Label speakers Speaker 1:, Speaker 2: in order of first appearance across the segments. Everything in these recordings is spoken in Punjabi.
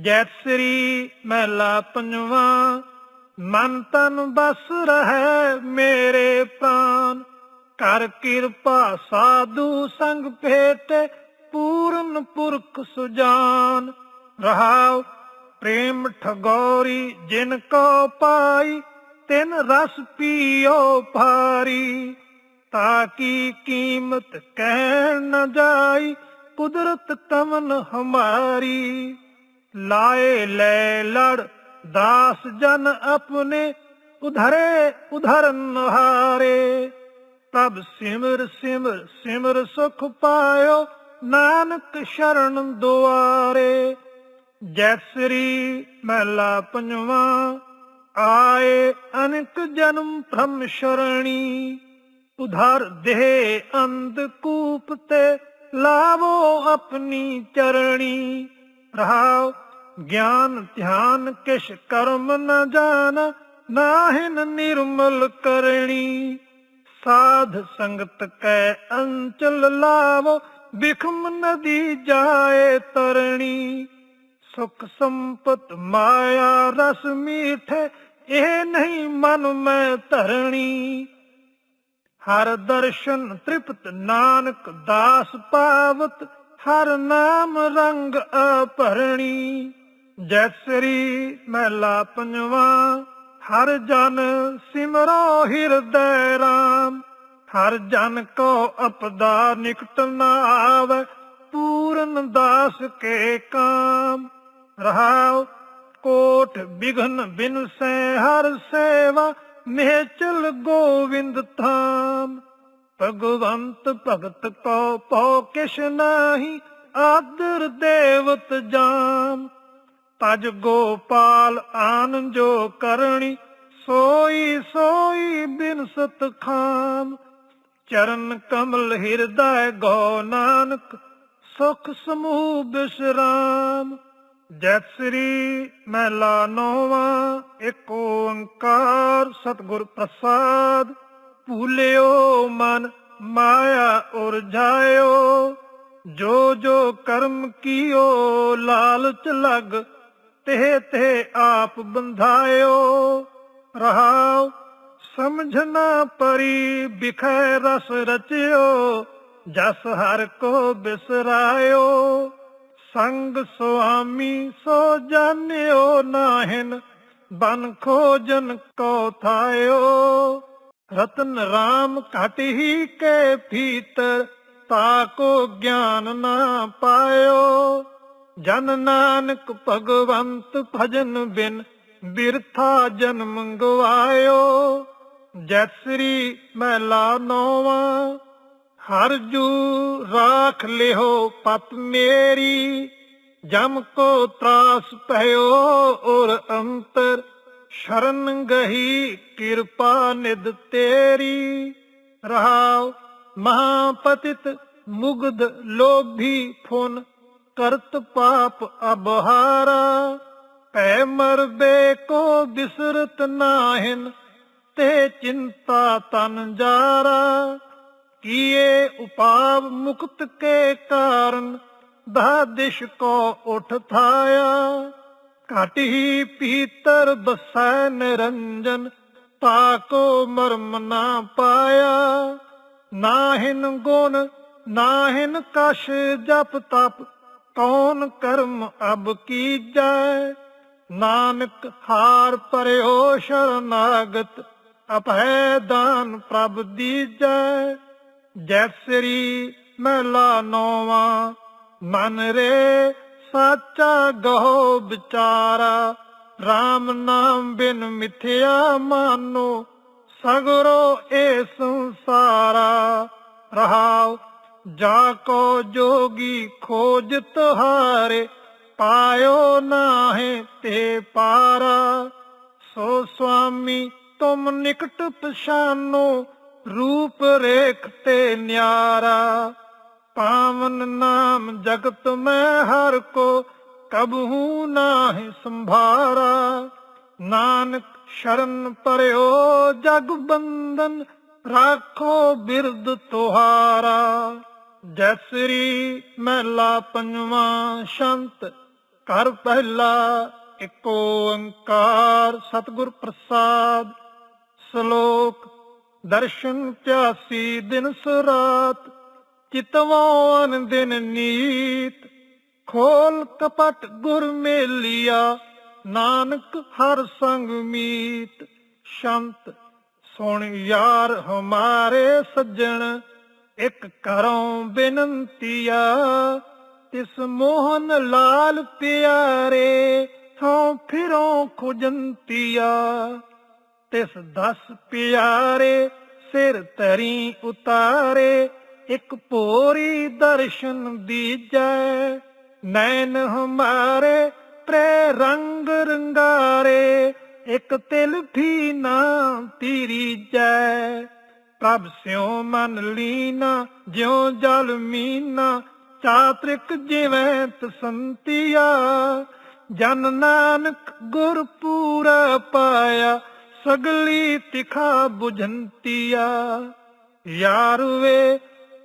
Speaker 1: ਜੈ ਸ੍ਰੀ ਮਹਿਲਾ ਪੰਜਵਾ, ਮਨ ਤਨ ਬਸ ਰਹਿ ਮੇਰੇ ਪ੍ਰਾਨ। ਕਰ ਕਿਰਪਾ ਸਾਧੂ ਸੰਗ ਭੇਟੇ ਪੂਰਨ ਪੁਰਖ ਸੁਜਾਨ। ਰਹਾਉ ਪ੍ਰੇਮ ਠਗੋਰੀ ਜਿਨ ਕੋ ਪਾਈ, ਤਿਨ ਰਸ ਪੀਓ ਭਾਰੀ। ਤਾਕੀ ਕੀਮਤ ਕਹਿਣ ਨ ਜਾਈ, ਕੁਦਰਤ ਤਮਨ ਹਮਾਰੀ। ਲਾਏ ਲੈ ਲੜ, ਦਾਸ ਜਨ ਆਪਣੇ ਉਧਰੇ ਉਧਰਨ ਹਾਰੇ। ਤਬ ਸਿਮਰ ਸਿਮਰ ਸਿਮਰ ਸੁਖ ਪਾਇਓ, ਨਾਨਕ ਸ਼ਰਨ ਦੁਆਰੇ। ਜੈ ਸ੍ਰੀ ਮਹਿਲਾ ਪੰਜਵਾ, ਆਏ ਅਨੇਕ ਜਨਮ ਭ੍ਰਮ ਸ਼ਰਣੀ। ਉਧਰ ਦੇ ਅੰਧ ਕੂਪ ਤੇ ਲਾਵੋ ਆਪਣੀ ਚਰਣੀ। ਰਹਾਉ, ਗਿਆਨ, ਧਿਆਨ ਕਿਛ ਕਰਮ ਨ ਜਾਣ ਨਾਹਿਨ ਨਿਰਮਲ ਕਰਣੀ। ਸਾਧ ਸੰਗਤ ਕੈ ਅੰਚਲ ਲਾਵੋ, ਬਿਖਮ ਨਦੀ ਜਾਏ ਤਰਣੀ। ਸੁਖ ਸੰਪਤ ਮਾਇਆ ਰਸ ਮੀਠੇ, ਇਹ ਨਹੀਂ ਮਨ ਮੈਂ ਧਰਣੀ। ਹਰ ਦਰਸ਼ਨ ਤ੍ਰਿਪਤ ਨਾਨਕ ਦਾਸ ਪਾਵਤ ਹਰ ਨਾਮ ਰੰਗ ਅਪਰਣੀ ਜੈ ਸ੍ਰੀ ਮਹਿਲਾ ਪੰਜਵਾ, ਹਰ ਜਨ ਸਿਮਰੋ ਹਿਰਦੈ ਰਾਮ। ਹਰ ਜਨ ਕੋ ਅਪਦਾ ਨਿਕਟ ਨਾ ਆਵੇ ਪੂਰਨ ਦਾਸ ਕੇ ਕਾਮ। ਰਹਾਉ ਕੋਟ ਬਿਘਨ ਬਿਨ ਸੇ, ਹਰ ਸੇਵਾ ਮੇਚਲ ਗੋਵਿੰਦ ਥਾਮ ਭਗਵੰਤ ਭਗਤ ਕੋ ਪਉ ਕਿਛ ਨਾਹੀ, ਆਦਰ ਦੇਵਤ ਜਾਮ ਤਜ ਗੋਪਾਲ ਆਨ ਜੋ ਕਰਣੀ, ਸੋਈ ਸੋਈ ਬਿਨ ਖਾਮ ਚਰਨ ਕਮਲ ਹਿਰਦੈ ਗੋ ਨਾਨਕ, ਸੁਖ ਸਮੂਹ ਬਿਸਰਾਮ। ਜੈ ਸ੍ਰੀ ਮਹਿਲਾ ਨੋਵਾ ਏਕ ਓੰਕਾਰ ਸਤਿਗੁਰ ਪ੍ਰਸਾਦ। ਭੂਲਿਓ ਮਨ, ਮਾਇਆ ਉਰਝਾਇਓ ਜੋ ਜੋ ਕਰਮ ਕੀਓ, ਲਾਲਚ ਲਗ ਤੇ ਤੇ ਆਪ ਬੰਧਾਇਓ। ਰਹਾਉ ਸਮਝਣਾ ਪਰੀ ਬਿਖੈ ਰਸ ਰਚਿਓ, ਜਸ ਹਰ ਕੋ ਬਿਸਰਾਇਓ। ਸੰਗ ਸੁਆਮੀ ਸੋ ਜਾਣਿਓ ਨਾਹਿਨ ਬਨ ਖੋਜਨ ਕੋ ਥਾਇਓ। ਰਤਨ ਰਾਮ ਘਟ ਹੀ ਕੇ ਭੀਤਰ, ਤਾਕੋ ਗਿਆਨ ਨਾ ਪਾਇਓ। ਜਨ ਨਾਨਕ ਭਗਵੰਤ ਭਜਨ ਬਿਨ ਬਿਰਥਾ ਜਨਮ ਗਵਾਇਓ। ਜੈ ਸ੍ਰੀ ਮਹਿਲਾ ਨੋਵਾ, ਹਰ ਜੂ ਰਾਖ ਲਿਓ ਪਤ ਮੇਰੀ। ਜਮ ਕੋ ਤਰਾਸ ਭਇਓ ਔਰ ਅੰਤਰ ਸ਼ਰਨ ਗਹੀ ਕਿਰਪਾ ਨਿਦ ਤੇਰੀ, ਰਹਾਉ ਮਹਾਪਤਿਤ ਮੁਗਧ ਲੋਭੀ ਫੁਨ, ਕਰਤ ਪਾਪ ਅਬਹਾਰਾ, ਭੈ ਮਰਬੇ ਕੋ ਬਿਸਰਤ ਨਾਹਿਨ, ਤੇ ਚਿੰਤਾ ਤਨ ਜਾਰਾ। ਕੀਏ ਉਪਾਵ ਮੁਕਤ ਕੇ ਕਾਰਨ ਦਾ ਕੋ ਉਠ ਥਾਇਆ। ਘਟ ਹੀ ਪੀਤਰ ਬਸੈ ਨਿਰੰਜਨ ਤਾਕੋ ਮਰਮ ਨਾ ਪਾਇਆ। ਨਾਹਿਨ ਗੁਣ, ਨਾਹਿਨ ਕਸ਼ ਜਪ ਤਪ, ਕੌਣ ਕਰਮ ਅਬ ਕੀਜੈ? ਨਾਨਕ ਹਾਰ ਪਰਿਓ ਸ਼ਰਨਾਗਤ, ਅਪਹਿ ਦਾਨ ਪ੍ਰਭ ਦੀਜੈ। ਜੈ ਸ੍ਰੀ ਮਹਿਲਾ ਨੋਵਾ, ਮਨ ਰੇ ਸਾਚਾ ਗਹੋ ਵਿਚਾਰਾ RAM ਨਾਮ ਬਿਨ ਮਿਥਿਆ ਮਾਨੋ, ਸਗਰੋ ਏ ਸੰਸਾਰਾ। ਰਹਾਉ, ਜਾ ਕੋ ਜੋਗੀ ਖੋਜ ਤੁਹਾਰੇ, ਪਾਇਓ ਨਾਹੇ ਤੇ ਪਾਰਾ। ਸੋ ਸੁਆਮੀ, ਤੁਮ ਨਿਕਟ ਪਛਾਨੋ, ਰੂਪ ਰੇਖ ਤੇ ਨਿਆਰਾ। ਪਾਵਨ ਨਾਮ ਜਗਤ ਮੈਂ ਹਰ ਕੋ ਕਬਹੂ ਨਾਹਿ ਸੰਭਾਰਾ। ਨਾਨਕ ਸ਼ਰਨ ਪਰਿਓ ਜਗ ਬੰਦਨ ਰਾਖੋ ਬਿਰਦ ਤੁਹਾਰਾ। ਜੈ ਸ੍ਰੀ ਮਹਿਲਾ ਪੰਜਵਾ ਸ਼ੰਤ ਕਰ ਪਹਿਲਾ ਏਕ ਓੰਕਾਰ ਸਤਿਗੁਰ ਪ੍ਰਸਾਦ। ਸ਼ਲੋਕ, ਦਰਸ਼ਨ ਪਿਆਸੀ ਦਿਨ ਸਰਾਤ ਚਿਤਵਾਨ ਦਿਨ ਨੀਤ, ਖੋਲ ਕਪਟ ਗੁਰ ਮੇਲਿਆ, ਨਾਨਕ ਹਰ ਸੰਗ ਮੀਤ। ਸ਼ੰਤ ਸੁਣ ਯਾਰ ਹਮਾਰੇ ਸੱਜਣ, ਇੱਕ ਕਰੋਂ ਬੇਨੰਤੀਆ ਤਿਸ ਮੋਹਨ ਲਾਲ ਪਿਆਰੇ, ਥੋਂ ਫਿਰੋਂ ਖੁਜੰਤੀਆ ਤਿਸ ਦਸ ਪਿਆਰੇ, ਸਿਰ ਤਰੀ ਉਤਾਰੇ ਇੱਕ ਭੋਰੀ ਦਰਸ਼ਨ ਦੀਜੈ। ਨੈਣ ਹਮਾਰੇ ਪ੍ਰੇ ਰੰਗ ਰੰਗਾਰੇ, ਇੱਕ ਤਿਲ ਵੀ ਨਾ ਤੀਰੀ ਜੈ ਪ੍ਰਭ ਸਿਉ ਮਨ ਲੀਨਾ, ਜਿਉ ਜਲ ਮੀਨਾ, ਚਾਤ੍ਰਿਕ ਜਿਵੇਂ ਤਸੰਤੀਆ। ਜਨ ਨਾਨਕ ਗੁਰ ਪੂਰਾ ਪਾਇਆ, ਸਗਲੀ ਤਿਖਾ 부ਝੰਤੀਆ ਯਾਰ ਵੇ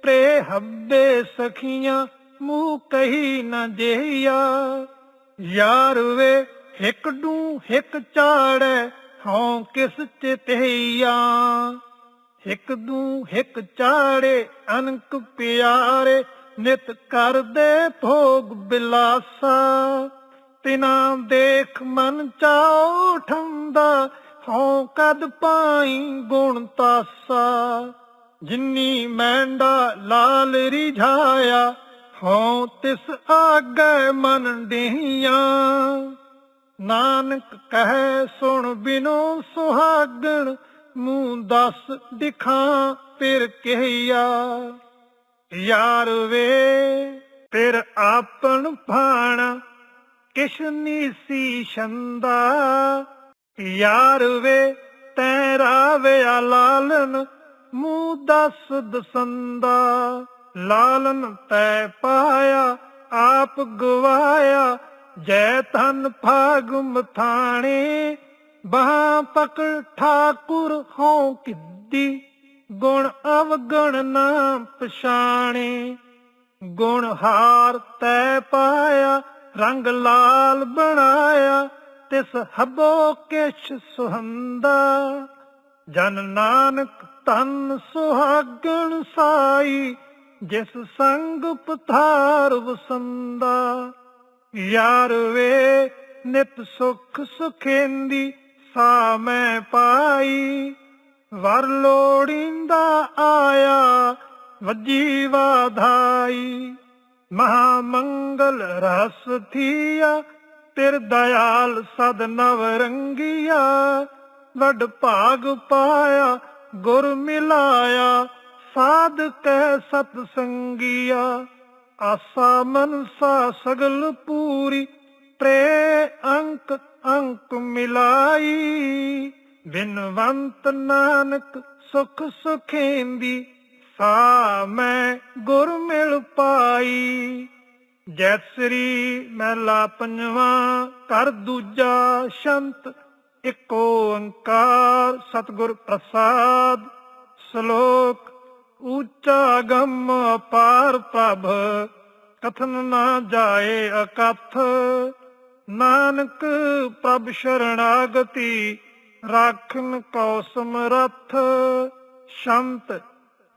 Speaker 1: ਪ੍ਰੇ ਹੱਬੇ ਸਖੀਆਂ ਮੂੰਹ ਕਹੀ ਨਾ ਜੇਹੀਆ ਯਾਰ ਵੇ, ਇੱਕ ਡੂ ਇੱਕ ਚਾੜੈ ਹਉ ਕਿਸ ਚਿਤਈਆ ਇੱਕ ਦੂ ਇੱਕ ਚਾੜੇ ਅਨਕ ਪਿਆਰੇ, ਨਿਤ ਕਰਦੇ ਭੋਗ ਬਿਲਾਸਾ। ਤਿਨਾ ਦੇਖ ਮਨ ਚਾਉ ਠੰਦਾ ਹਉ ਕਦ ਪਾਈ ਗੁਣ ਤਾਸਾ। ਜਿੰਨੀ ਮੈਂਡਾ ਲਾਲ ਰਿਝਾਇਆ, ਹਉ ਤਿਸ ਆਗੇ ਮਨ ਡਿਹੀਆਂ। ਨਾਨਕ ਕਹੈ, ਸੁਣ ਬਿਨੋ ਸੁਹਾਗਣ, ਮੂੰ ਦਸ ਦਿਖਾਂ ਫਿਰ ਕਹਿਆ। ਯਾਰ ਵੇ, ਫਿਰ ਆਪਣ ਭਾਣ, ਕਿਛ ਨੀਸੀ ਛੰਦਾ। ਯਾਰ ਵੇ, ਤੈ ਰਾਵਿਆ ਲਾਲਨ ਮੂੰ ਦਸ ਦਸੰਦਾ, ਲਾਲਨ ਤੈ ਪਾਇਆ, ਆਪ ਗਵਾਇਆ, ਜੈ ਧਨ ਭਾਗ ਮਥਾਣੇ, ਬਾਹ ਪਕੜ ਠਾਕੁਰ ਹਉ ਕਿੱਦੀ, ਗੁਣ ਅਵਗਣ ਨਾ ਪਛਾਣੇ, ਗੁਣ ਹਾਰ ਤੈ ਪਾਇਆ, ਰੰਗ ਲਾਲ ਬਣਾਇਆ, ਤਿਸ ਹਬੋ ਕਿਛ ਸੁਹੰਦਾ, ਜਨ ਨਾਨਕ ਤਨ ਸੁਹਾਗਣ ਸਾਈ, ਜਿਸ ਸੰਗ ਪਥਾਰ ਵਸੰਦਾ। ਯਾਰ ਵੇ ਨਿਤ ਸੁਖ ਸੁਖੇਂਦੀ ਸਾ ਮੈਂ ਪਾਈ, ਵਰ ਲੋੜਿੰਦਾ ਆਇਆ ਵੱਜੀ ਵਾਧਾਈ ਮਹਾ ਮੰਗਲ ਰਸ ਥੀਆ, ਤਿਰ ਦਇਆਲ ਸਦ ਨਵ ਰੰਗੀਆ, ਵੱਡ ਭਾਗ ਪਾਇਆ ਗੁਰ ਮਿਲਾਇਆ ਸਾਧ ਕਹਿ ਸਤ ਸੰਗੀਆ। ਆਸਾ ਮਨਸਾ ਸਗਲ ਪੂਰੀ ਪ੍ਰੇ ਅੰਕ ਅੰਕ ਮਿਲਾਈ। ਬਿਨਵੰਤ ਨਾਨਕ ਸੁਖ ਸੁਖੇਂਦੀ, ਸਾ ਮੈਂ ਗੁਰ ਮਿਲ ਪਾਈ। ਜੈ ਸ੍ਰੀ ਮਹਿਲਾ ਪੰਜਵਾ ਕਰ ਦੂਜਾ ਸ਼ੰਤ ਇੱਕ ਓੰਕਾਰ ਸਤਿਗੁਰ ਪ੍ਰਸਾਦ, ਸ਼ਲੋਕ ਉੱਚਾ ਗਮ ਅਪਾਰ ਪ੍ਰਭ, ਕਥਨ ਨਾ ਜਾਏ ਅਕਥ। ਨਾਨਕ ਪ੍ਰਭ ਸ਼ਰਣਾਗਤੀ, ਰਾਖਨ ਕੋ ਸਮਰੱਥ। ਸ਼ੰਤ,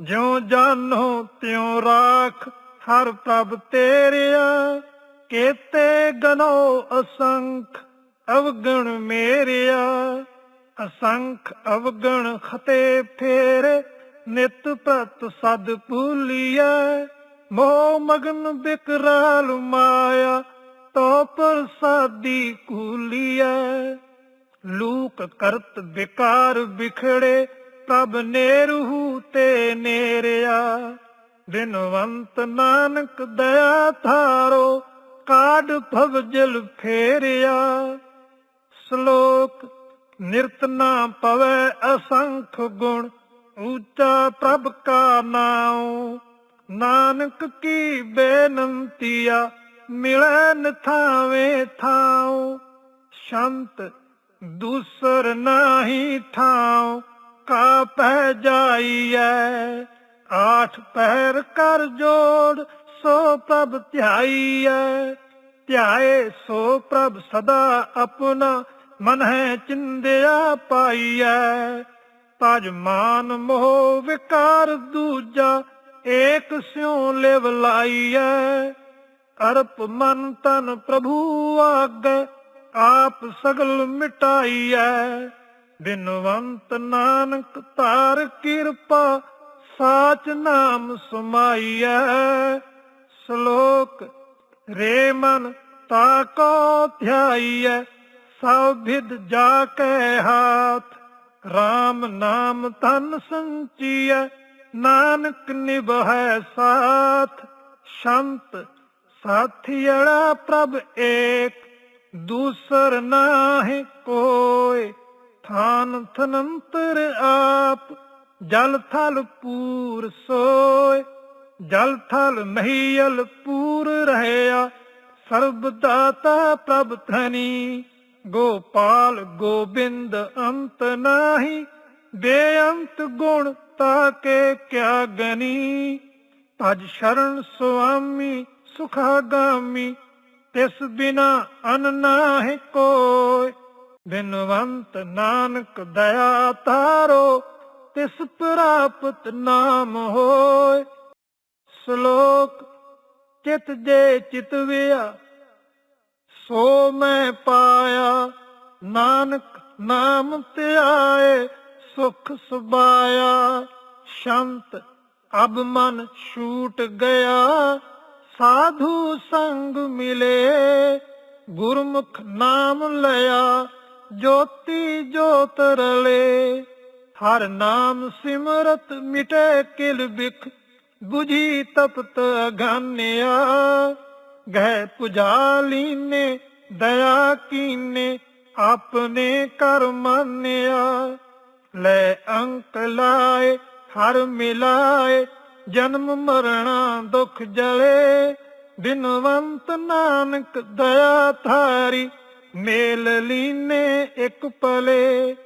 Speaker 1: ਜਿਉ ਜਾਣੋ ਤਿਉ ਰਾਖ, ਹਰ ਪ੍ਰਭ ਤੇਰਿਆ, ਕੇਤੇ ਗਨੋ ਅਸੰਖ। ਅਵਗਣ ਮੇਰਿਆ, ਅਸੰਖ ਅਵਗਣ ਖਤੇ ਫੇਰ, ਨਿਤ ਪ੍ਰਤ ਸਦ ਭੂਲੀਐ, ਮੋਹ ਮਗਨ ਬਿਕਰਾਲ ਮਾਇਆ, ਤੋ ਪ੍ਰਸਾਦੀ ਕੂਲੀਐ। ਲੂਕ ਕਰਤ ਵਿਕਾਰ ਵਿਖੜੇ, ਪ੍ਰਭ ਨੇਰੂ ਤੇ ਨੇਰਿਆ। ਬਿਨਵੰਤ ਨਾਨਕ ਦਇਆ ਥਾਰੋ ਕਾਢ ਭਵ ਜਲ ਫੇਰਿਆ। ਸ਼ਲੋਕ, ਨਿਰਤ ਨਾ ਪਵੈ ਅਸੰਖ ਗੁਣ ਉੱਚਾ ਪ੍ਰਭ ਕਾ ਨਾਉ। ਨਾਨਕ ਕੀ ਬੇਨੰਤੀਆ ਮਿਲੈ ਨਥਾਵੇਂ ਥਾਉ। ਸ਼ੰਤ ਦੂਸਰ ਨਾਹੀ ਥਾਉ ਕਾ ਪਹਿ ਜਾਈਐ। ਆਠ ਪਹਿਰ ਕਰ ਜੋੜ, ਸੋ ਪ੍ਰਭ ਧਿਆਈਐ। ਧਿਆਏ ਸੋ ਪ੍ਰਭ ਸਦਾ ਆਪਣਾ ਮਨ ਹੈ ਚਿੰਦਿਆ ਪਾਈਐ ਤਜ ਮਾਨ ਮੋਹ ਵਿਕਾਰ ਦੂਜਾ, ਏਕ ਸਿਉ ਲਿਵ ਲਾਈਐ। ਅਰਪ ਮਨ ਤਨ ਪ੍ਰਭੂ ਆਗੇ, ਆਪ ਸਗਲ ਮਿਟਾਈਐ। ਬਿਨਵੰਤ ਨਾਨਕ ਤਾਰ ਕਿਰਪਾ, ਸਾਚ ਨਾਮ ਸਮਾਈਐ। ਸ਼ਲੋਕ, ਰੇ ਮਨ ਤਾ ਕੋ ਧਿਆਈਐ। ਸਭ ਵਿਦ ਜਾ ਕੇ ਹਾਥ RAM ਨਾਮ ਤਨ ਸੰਚੀਐ, ਨਾਨਕ ਨਿਭੈ ਸਾਥ। ਸ਼ੰਤ ਸਾਥੀੜਾ ਪ੍ਰਭ ਏਕ, ਦੂਸਰ ਨਾਹਿ ਕੋਇ, ਥਾਨ ਥਨੰਤਰ ਆਪ, ਜਲ ਥਲ ਪੂਰ ਸੋਇ। ਜਲ ਥਲ ਮਹੀਲ ਪੂਰ ਰਹਿਆ, ਸਰਬ ਦਾਤਾ ਪ੍ਰਭ ਧਨੀ। ਗੋਪਾਲ ਗੋਬਿੰਦ ਅੰਤ ਨਾਹੀ ਬੇਅੰਤ ਗੁਣ ਤਾਕੇ ਕਿਆ ਗਨੀ। ਭਜ ਸ਼ਰਨ ਸੁਆਮੀ ਸੁਖਾਗਾਮੀ, ਤਿਸ ਬਿਨਾ ਅਨ ਨਾਹਿ ਕੋਇ। ਬਿਨਵੰਤ ਨਾਨਕ ਦਇਆ ਤਾਰੋ ਤਿਸ ਪ੍ਰਾਪਤ ਨਾਮ ਹੋਇ। ਸ਼ਲੋਕ, ਚਿਤ ਜੇ ਚਿਤਵਿਆ ਸੋ ਮੈਂ ਪਾਇਆ, ਨਾਨਕ ਨਾਮ ਧਿਆਏ, ਸੁਖ ਸੁਬਾਇਆ ਸ਼ੰਤ ਅਬ ਮਨ ਛੂਟ ਗਿਆ, ਸਾਧੂ ਸੰਗ ਮਿਲੇ। ਗੁਰਮੁਖ ਨਾਮ ਲਿਆ, ਜੋਤੀ ਜੋਤ ਰਲੇ। ਹਰ ਨਾਮ ਸਿਮਰਤ ਮਿਟੇ ਕਿਲ ਬਿਖ, ਬੁਝੀ ਤਪਤ ਅਗਾਨਿਆ। ਗਹਿ ਪੁਜਾਲੀ ਨੇ, ਦਇਆ ਕੀਨੇ, ਆਪਣੇ ਕਰ ਮੰਨਿਆ ਲੈ ਅੰਕ ਲਾਏ, ਹਰ ਮਿਲਾਏ, ਜਨਮ ਮਰਣਾ ਦੁਖ ਜਲੇ। ਬਿਨਵੰਤ ਨਾਨਕ ਦਇਆ ਥਾਰੀ ਮੇਲ ਲੀਨੇ ਇੱਕ ਪਲੇ।